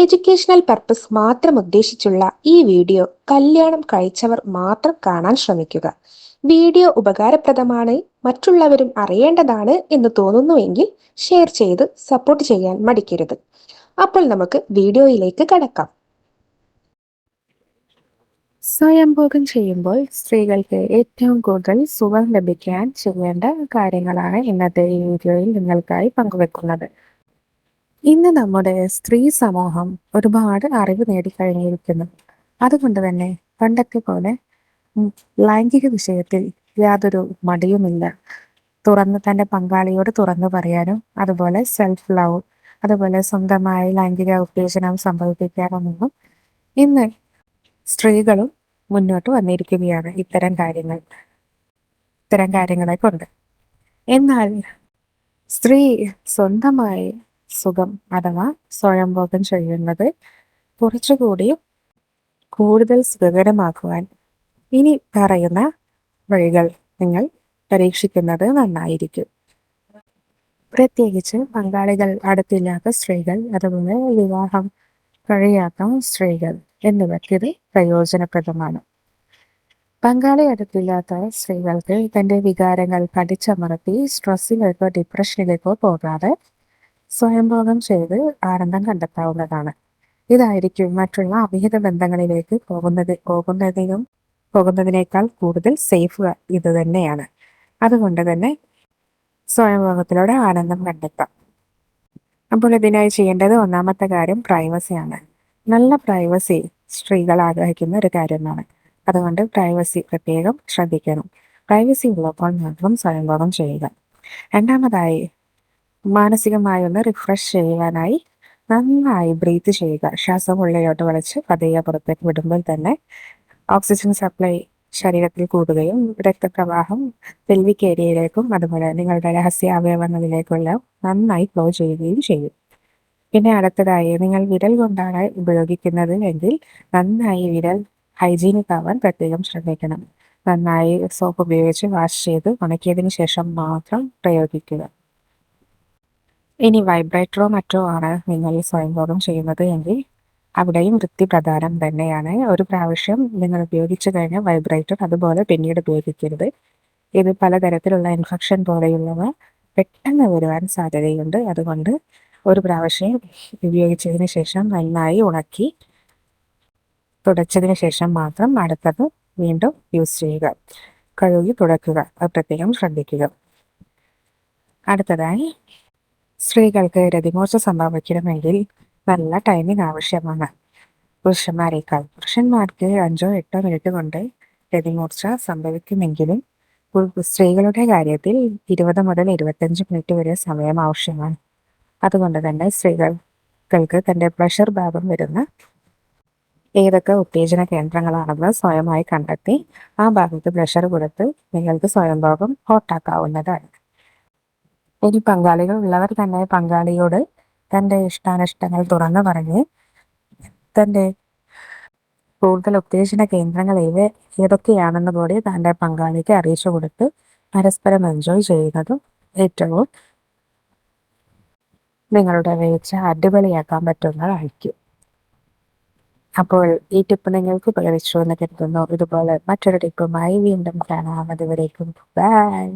Educational purpose മാത്രം ഉദ്ദേശിച്ചുള്ള ഈ video കല്യാണം കഴിച്ചവർ മാത്രം കാണാൻ ശ്രമിക്കുക. വീഡിയോ ഉപകാരപ്രദമാണ് മറ്റുള്ളവരും അറിയേണ്ടതാണ് എന്ന് തോന്നുന്നുവെങ്കിൽ ഷെയർ ചെയ്ത് സപ്പോർട്ട് ചെയ്യാൻ മടിക്കരുത്. അപ്പോൾ നമുക്ക് വീഡിയോയിലേക്ക് കടക്കാം. സ്വയംഭോഗം ചെയ്യുമ്പോൾ സ്ത്രീകൾക്ക് ഏറ്റവും കൂടുതൽ സുഖം ലഭിക്കാൻ ചെയ്യേണ്ട കാര്യങ്ങളാണ് ഇന്നത്തെ ഈ വീഡിയോയിൽ നിങ്ങൾക്കായി പങ്കുവെക്കുന്നത്. ഇന്ന് നമ്മുടെ സ്ത്രീ സമൂഹം ഒരുപാട് അറിവ് നേടിക്കഴിഞ്ഞിരിക്കുന്നു. അതുകൊണ്ട് തന്നെ പണ്ടത്തെ പോലെ ലൈംഗിക വിഷയത്തിൽ യാതൊരു മടിയുമില്ല. തുറന്ന് തന്റെ പങ്കാളിയോട് തുറന്നു പറയാനും അതുപോലെ സെൽഫ് ലവ് അതുപോലെ സ്വന്തമായി ലൈംഗിക ഉത്തേജനം സംഭവിപ്പിക്കാനൊന്നും ഇന്ന് സ്ത്രീകളും മുന്നോട്ട് വന്നിരിക്കുകയാണ് ഇത്തരം കാര്യങ്ങൾ ഇത്തരം കാര്യങ്ങളെ കൊണ്ട് എന്നാൽ സ്ത്രീ സ്വന്തമായി സുഖം അഥവാ സ്വയംഭോഗം ചെയ്യുന്നത് കുറച്ചുകൂടി കൂടുതൽ സുഖകരമാക്കുവാൻ ഇനി പറയുന്ന വഴികൾ നിങ്ങൾ പരീക്ഷിക്കുന്നത് നന്നായിരിക്കും. പ്രത്യേകിച്ച് പങ്കാളികൾ അടുത്തില്ലാത്ത സ്ത്രീകൾ അതുപോലെ വിവാഹം കഴിയാത്ത സ്ത്രീകൾ എന്നിവർക്ക് ഇത് പ്രയോജനപ്രദമാണ്. പങ്കാളി അടുത്തില്ലാത്ത സ്ത്രീകൾക്ക് തന്റെ വികാരങ്ങൾ കടിച്ചമർത്തി സ്ട്രെസ്സിലേക്കോ ഡിപ്രഷനിലേക്കോ പോകാതെ സ്വയംഭോഗം ചെയ്ത് ആനന്ദം കണ്ടെത്താവുന്നതാണ്. ഇതായിരിക്കും മറ്റുള്ള അവിഹിത ബന്ധങ്ങളിലേക്ക് പോകുന്നത്. പോകുന്നതിനും പോകുന്നതിനേക്കാൾ കൂടുതൽ സേഫ് ഇത് തന്നെയാണ്. അതുകൊണ്ട് തന്നെ സ്വയംഭോഗത്തിലൂടെ ആനന്ദം കണ്ടെത്താം. അപ്പോൾ ഇതിനായി ചെയ്യേണ്ടത് ഒന്നാമത്തെ കാര്യം പ്രൈവസിയാണ് നല്ല പ്രൈവസി സ്ത്രീകൾ ആഗ്രഹിക്കുന്ന ഒരു കാര്യമാണ്. അതുകൊണ്ട് പ്രൈവസി പ്രത്യേകം ശ്രദ്ധിക്കണം. പ്രൈവസി ഉള്ളപ്പോൾ മാത്രം സ്വയംഭോഗം ചെയ്യുക. രണ്ടാമതായി മാനസികമായി ഒന്ന് റിഫ്രഷ് ചെയ്യുവാനായി നന്നായി ബ്രീത്ത് ചെയ്യുക. ശ്വാസം ഉള്ളിലോട്ട് വളച്ച് പതിയെ പുറത്തേക്ക് വിടുമ്പോൾ തന്നെ ഓക്സിജൻ സപ്ലൈ ശരീരത്തിൽ കൂടുകയും രക്തപ്രവാഹം പെൽവിക് ഏരിയയിലേക്കും അതുപോലെ നിങ്ങളുടെ രഹസ്യ അവയവങ്ങളിലേക്കുള്ള നന്നായി ഫ്ലോ ചെയ്യുകയും ചെയ്യും. പിന്നെ അടുത്തതായി നിങ്ങൾ വിരൽ കൊണ്ടാണ് ഉപയോഗിക്കുന്നത് എങ്കിൽ നന്നായി വിരൽ ഹൈജീനിക് ആവാൻ പ്രത്യേകം ശ്രദ്ധിക്കണം. നന്നായി സോപ്പ് ഉപയോഗിച്ച് വാഷ് ചെയ്ത് ഉണക്കിയതിന് ശേഷം മാത്രം പ്രയോഗിക്കുക. ഇനി വൈബ്രേറ്ററോ മറ്റോ ആണ് നിങ്ങൾ സ്വയംഭോഗം ചെയ്യുന്നത് എങ്കിൽ അവിടെയും വൃത്തി പ്രധാനം തന്നെയാണ്. ഒരു പ്രാവശ്യം നിങ്ങൾ ഉപയോഗിച്ചു കഴിഞ്ഞ വൈബ്രേറ്റർ അതുപോലെ പിന്നീട് ഉപയോഗിക്കരുത്. ഇത് പലതരത്തിലുള്ള ഇൻഫെക്ഷൻ പോലെയുള്ളവ പെട്ടെന്ന് വരുവാൻ സാധ്യതയുണ്ട്. അതുകൊണ്ട് ഒരു പ്രാവശ്യം ഉപയോഗിച്ചതിന് ശേഷം നന്നായി ഉണക്കി തുടച്ചതിന് ശേഷം മാത്രം അടുത്തത് വീണ്ടും യൂസ് ചെയ്യുക. കഴുകി തുടക്കുക. അത് പ്രത്യേകം ശ്രദ്ധിക്കുക. അടുത്തതായി സ്ത്രീകൾക്ക് രതിമോർച്ച സംഭവിക്കണമെങ്കിൽ നല്ല ടൈമിംഗ് ആവശ്യമാണ്. പുരുഷന്മാരെക്കാൾ പുരുഷന്മാർക്ക് അഞ്ചോ എട്ടോ മിനിറ്റ് കൊണ്ട് രതിമൂർച്ച സംഭവിക്കുമെങ്കിലും സ്ത്രീകളുടെ കാര്യത്തിൽ ഇരുപത് മുതൽ ഇരുപത്തഞ്ച് മിനിറ്റ് വരെ സമയം ആവശ്യമാണ്. അതുകൊണ്ട് തന്നെ സ്ത്രീകൾക്ക് തന്റെ പ്ലഷർ ഭാഗം വരുന്ന ഏതൊക്കെ ഉത്തേജന കേന്ദ്രങ്ങളാണെന്ന് സ്വയമായി കണ്ടെത്തി ആ ഭാഗത്ത് പ്രഷർ കൊടുത്ത് നിങ്ങൾക്ക് സ്വയംഭോഗം ഹോട്ടാക്കാവുന്നതാണ് ഇനി പങ്കാളികൾ ഉള്ളവർ തന്നെ പങ്കാളിയോട് തന്റെ ഇഷ്ടാനിഷ്ടങ്ങൾ തുറന്നു പറഞ്ഞ് തന്റെ കൂടുതൽ ഉത്തേജന കേന്ദ്രങ്ങൾ ഇവ ഏതൊക്കെയാണെന്ന് കൂടി തന്റെ പങ്കാളിക്ക് അറിയിച്ചു കൊടുത്ത് പരസ്പരം എൻജോയ് ചെയ്യുന്നതും ഏറ്റവും നിങ്ങളുടെ വീഴ്ച അടിപൊളിയാക്കാൻ പറ്റുന്നതായിരിക്കും. അപ്പോൾ ഈ ടിപ്പ് നിങ്ങൾക്ക് ഉപകരിച്ചു എന്ന് കരുതുന്നു. ഇതുപോലെ മറ്റൊരു ടിപ്പുമായി വീണ്ടും കാണാം. അതുവരേക്കും. ബൈ